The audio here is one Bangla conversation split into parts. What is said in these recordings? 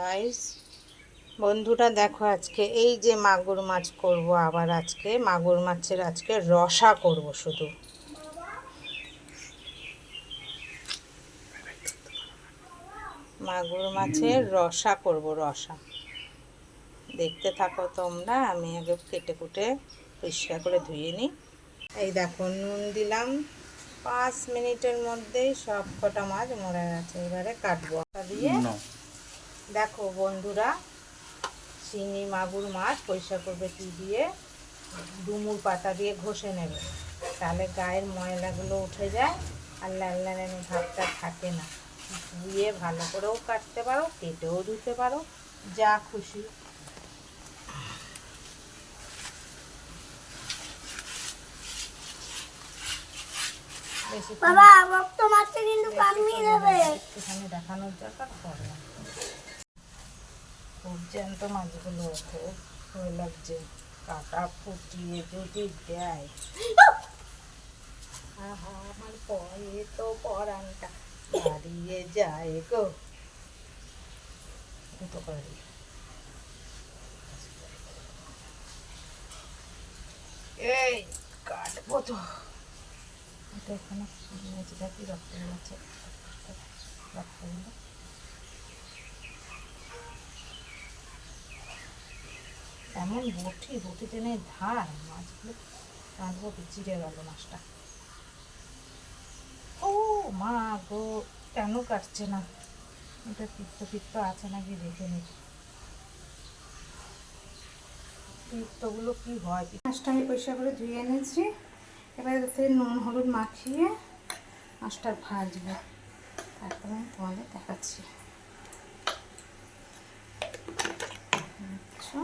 গাইস বন্ধুরা, দেখো আজকে এই যে মাগুর মাছ করব আবার আজকে। মাগুর মাছের আজকে রসা করব শুধু। মাগুর মাছের রসা করব, রসা। দেখতে থাকো তোমরা, আমি আগে কেটে কুটে পরিষ্কার করে ধুয়ে নিই। এই দেখো, নুন দিলাম। পাঁচ মিনিটের মধ্যেই সব কটা মাছ মরে গেছে। এবারে কাটবো। দিয়ে দেখো বন্ধুরা চিংড়ি মাগুর মাছ পরিষ্কার করবে কি দিয়ে? ডুমুর পাতা দিয়ে ঘষে নেবে। তাহলে গায়ের ময়লাগুলো উঠে যায় আর ল্যানল্যান ভাবটা থাকে না। দিয়ে ভালো করেও কাটতে পারো কেটেও ধুতে পারো যা খুশি। বাবা মারতে কিন্তু কামিয়ে দেবে। একটুখানি দেখানোর দরকার পরে। জ্যান্ত মাছগুলো খুব ভয় লাগছে কাটা ফুটিয়ে যদি দেয়। আমার পরে তো পরানটা হারিয়ে যায় গো। দুটো দিই। এই, কাটবো তো। এটা এখানে রক্ত আছে রক্তগুলো এমন বটি বটি টেনে ধার, মাছগুলো কাঁদবো চিড়ে গেল মাছটা। ও মা গো, কেন কাটছে না? এটা পিত্ত পিত্ত আছে নাকি দেখে নি। পিত্তগুলো কি হয়? মাছটা আমি পয়সা করে ধুয়ে এনেছি। এবার এতে নুন, হলুদ মাখিয়ে মাছটা ভাজবো। তারপরে আমি তোমাদের দেখাচ্ছি। আচ্ছা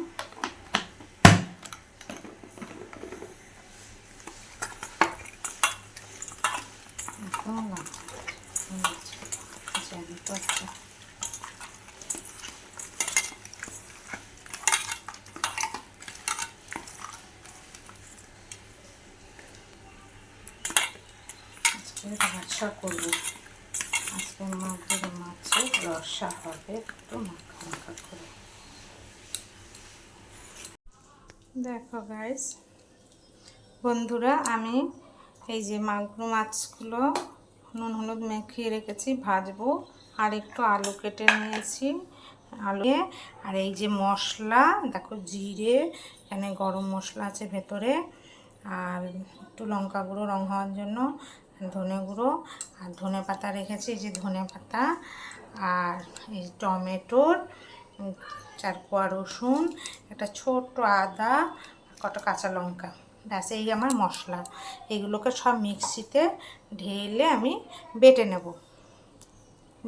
একদম না জ্যান্ত একটা রসা করব। আজকে মাগুর মাছের রসা হবে, একটু মাখা মাখা করে। দেখো গাইস বন্ধুরা, আমি এই যে মাগুর মাছগুলো নুন হলুদ মেখিয়ে রেখেছি, ভাজবো। আর একটু আলু কেটে নিয়েছি। আলু আর এই যে মশলা, দেখো জিরে, এখানে গরম মশলা আছে ভেতরে। আর একটু লঙ্কা গুঁড়ো, রং হওয়ার জন্য ধনে গুঁড়ো। আর ধনে পাতা রেখেছি, এই যে ধনে পাতা। আর এই টমেটোর চার কোয়া রসুন, একটা ছোট্ট আদা কটা কাঁচা লঙ্কা। ব্যাস, এই আমার মশলা। এগুলোকে সব মিক্সিতে ঢেলে আমি বেটে নেব।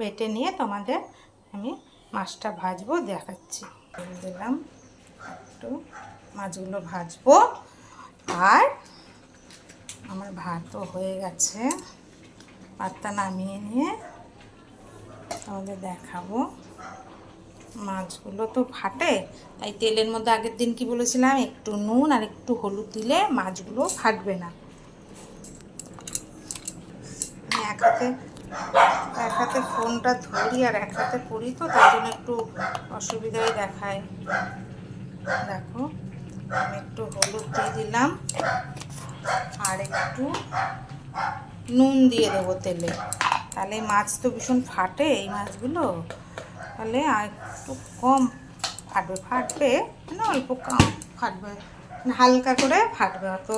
বেটে নিয়ে তোমাদের আমি মাছটা ভাজবো, দেখাচ্ছি। দিলাম একটু মাছগুলো ভাজবো। আর আমার ভাতও হয়ে গেছে। ভাতটা নামিয়ে নিয়ে তোমাদের দেখাবো। মাছগুলো তো ফাটে, তাই তেলের মধ্যে আগের দিন কি বলেছিলাম, একটু নুন আর একটু হলুদ দিলে মাছগুলো ফাটবে না। এক হাতে এক হাতে ফোনটা ধরি আর এক হাতে করি তো তার জন্য একটু অসুবিধাই দেখায়। দেখো, আমি একটু হলুদ দিয়ে দিলাম আর একটু নুন দিয়ে দেবো তেলে। তাহলে মাছ তো ভীষণ ফাটে, এই মাছগুলো। তাহলে আর একটু কম ফাটবে ফাটবে মানে অল্প কম ফাটবে মানে হালকা করে ফাটবে, অত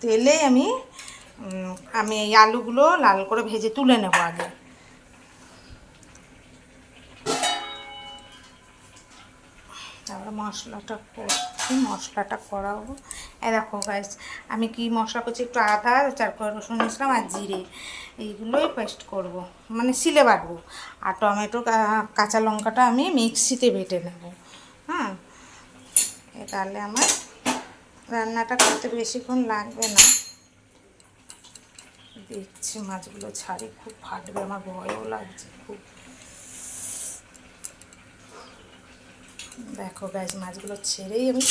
তেলে আমি আমি এই আলুগুলো লাল করে ভেজে তুলে নেব আগে। তারপরে মশলাটা করছি মশলাটা করাবো। এ দেখো গাইস আমি কি মশলা করছি, একটু আদা চার করে রসুন নিয়েছিলাম আর জিরে। এইগুলোই পেস্ট করব মানে সিলে বাটবো। আর টমেটো কাঁচা লঙ্কাটা আমি মিক্সিতে বেটে নেব। হ্যাঁ? তাহলে আমার রান্নাটা করতে বেশিক্ষণ লাগবে না। দেখছি মাছগুলো ছাড়ি, খুব ফাটবে, আমার ভয়ও লাগছে খুব। দেখো গাছ মাছগুলো ছেড়েই আমি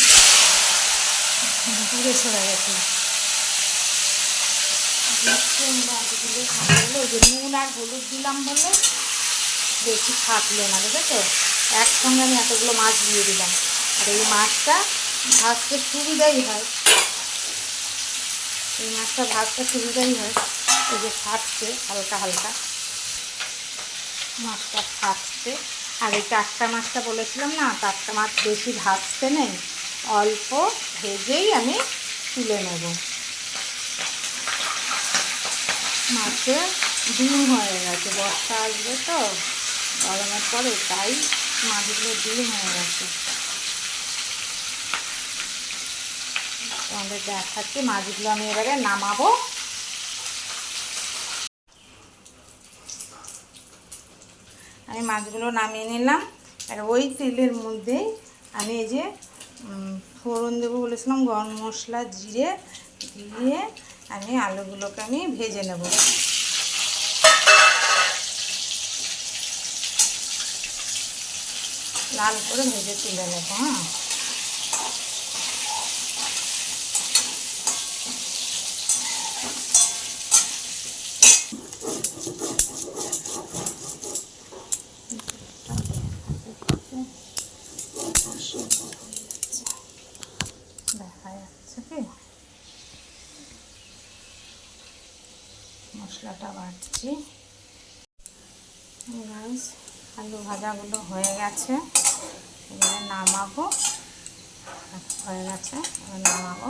দূরে সরে গেছি। মাছগুলো ওই যে নুন আর হলুদ দিলাম বলে বেশি থাকল না, বুঝেছ? একসঙ্গে আমি এতগুলো মাছ দিয়ে দিলাম। আর এই মাছটা ভাজতে সুবিধাই হয়। এই মাছটা ভাজতে সুবিধাই হয়। এই যে ফাটছে, হালকা হালকা। মাছটা ফাটছে। আর এই টাটকা মাছটা বলেছিলাম না, টাটকা মাছ বেশি ভাজতে নেই। অল্প ভেজেই আমি তুলে নেব। মাছে ডিম হয়ে গেছে, বর্ষা আসবে তো। গরমের পরে তাই মাছগুলো ডিম হয়ে গেছে। তোমাদের দেখাচ্ছি মাছগুলো আমি এবারে নামাবো। আমি মাছগুলো নামিয়ে নিলাম। আর ওই তেলের মধ্যেই আমি এই যে ফোড়ন দেবো বলেছিলাম, গরম মশলা, জিরে দিয়ে আমি আলুগুলোকে আমি ভেজে নেব। লাল করে ভেজে তুলে নেব হ্যাঁ দেখা যাচ্ছে কি মশলাটা বাটছি গাছ আলু ভাজাগুলো হয়ে গেছে। এবারে নামাবো। হয়ে গেছে, এবার নামাবো।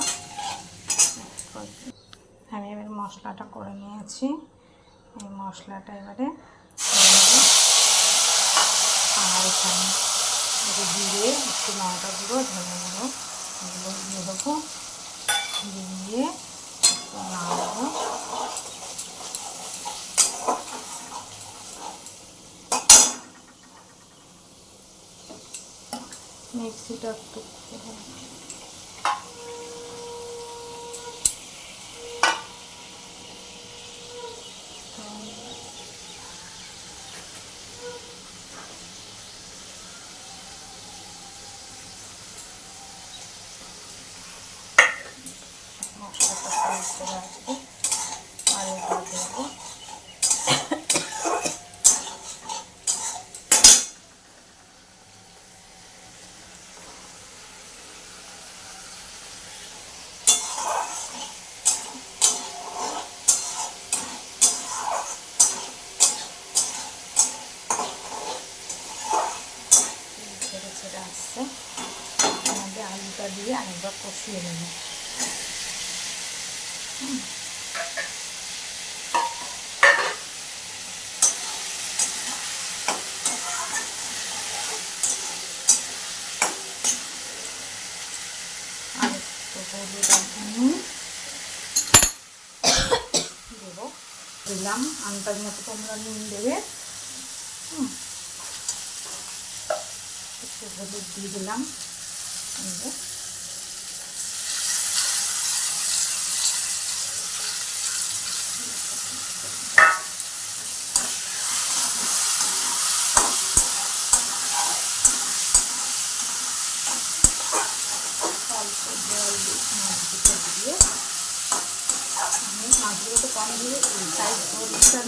আমি এবার মশলাটা করে নিয়েছি। এই মশলাটা এবারে দিয়ে। আর এখানে জিরে, একটু লঙ্কা গুঁড়ো, ধনে গুঁড়ো, এগুলো দিয়ে দেবো। দিয়ে একটু নাড়বো। মিক্সিটা একটু মশলাটা কষতে রাখব আর এটা দেবো ছেড়ে ছেড়ে আসছে আমাদের আলুটা দিয়ে আরেকবার কষিয়ে নেব আর একটু হলুদ দিলাম আন্দাজ মতো তোমরা নুন দেবে হুম। একটু হলুদ দিয়ে দিলাম এই যে। অল্প জল দিয়ে মাছগুলো দিয়ে আমি মাছগুলো তো কম দিয়ে হলুদটা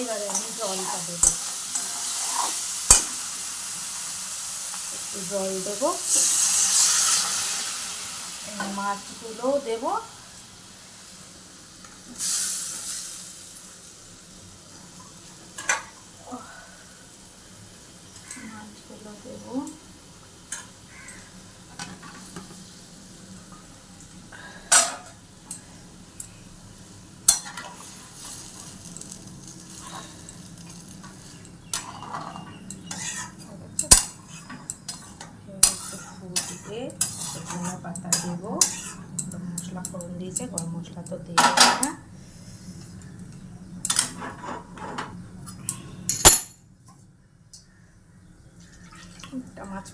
এবারে আমি জলটা দেবো। জল দেবো। মাছগুলোও দেবো। একটা মাছ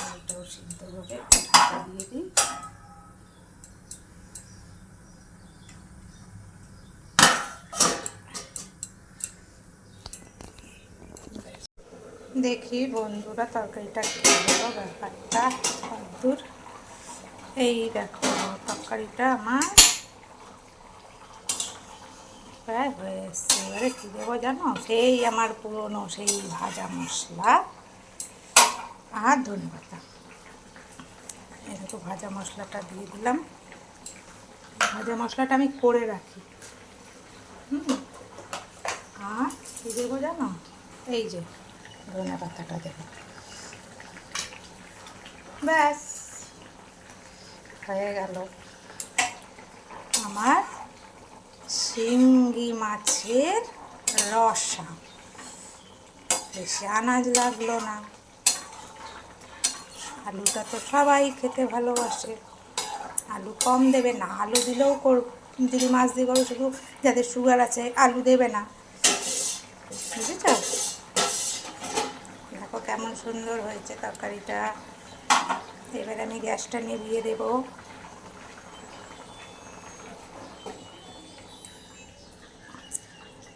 আলুটাও সিদ্ধ হবে দিয়ে দিই। দেখি বন্ধুরা তরকারিটা খেলো ব্যাপারটা। দূর এই দেখো তরকারিটা আমার। প্রায় হয়ে এবারে কী দেবো জানো? সেই আমার পুরনো সেই ভাজা মশলা। আর ধনে পাতা এরকম ভাজা মশলাটা দিয়ে দিলাম। ভাজা মশলাটা আমি করে রাখি। হুম। আর কী দেবো জানো? এই যে ধনে পাতাটা দেবো। ব্যাস, হয়ে গেল। আমার শিঙ্গি মাছের রসা। বেশি আনাজ লাগল না। আলুটা তো সবাই খেতে ভালোবাসে। আলু কম দেবে না, আলু দিলেও কর যদি মাছ দিয়ে করো শুধু যাদের সুগার আছে, আলু দেবে না। বুঝেছ? দেখো কেমন সুন্দর হয়েছে তরকারিটা। এবার আমি গ্যাসটা নিভিয়ে দেবো।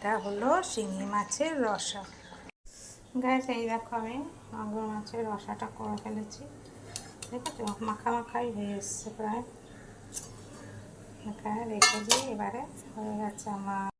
এটা হলো শিঙি মাছের রসা। গ্যাস এই দেখো আমি মাগুর মাছের রসাটা করে ফেলেছি। আছে মাখা মাখাই হয়ে এসছে প্রায়। রেখে দিয়ে এবারে হয়ে গেছে আমার